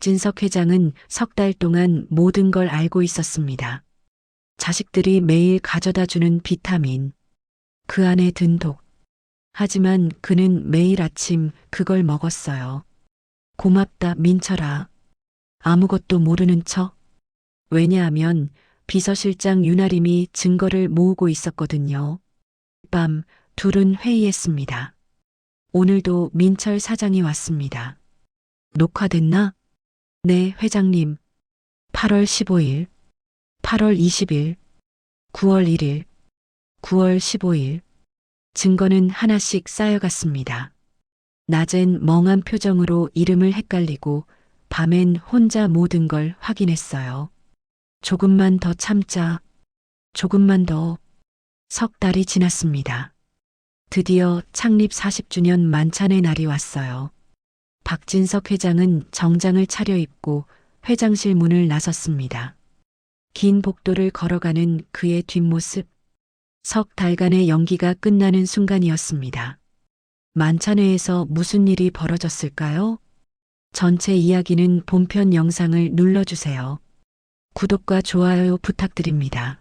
박진석 회장은 석 달 동안 모든 걸 알고 있었습니다. 자식들이 매일 가져다 주는 비타민, 그 안에 든 독. 하지만 그는 매일 아침 그걸 먹었어요. 고맙다, 민철아. 아무것도 모르는 척. 왜냐하면 비서실장 윤아림이 증거를 모으고 있었거든요. 밤 둘은 회의했습니다. 오늘도 민철 사장이 왔습니다. 녹화됐나? 네, 회장님. 8월 15일, 8월 20일, 9월 1일, 9월 15일. 증거는 하나씩 쌓여갔습니다. 낮엔 멍한 표정으로 이름을 헷갈리고 밤엔 혼자 모든 걸 확인했어요. 조금만 더 참자. 조금만 더. 석 달이 지났습니다. 드디어 창립 40주년 만찬의 날이 왔어요. 박진석 회장은 정장을 차려입고 회장실 문을 나섰습니다. 긴 복도를 걸어가는 그의 뒷모습. 석 달간의 연기가 끝나는 순간이었습니다. 만찬회에서 무슨 일이 벌어졌을까요? 전체 이야기는 본편 영상을 눌러주세요. 구독과 좋아요 부탁드립니다.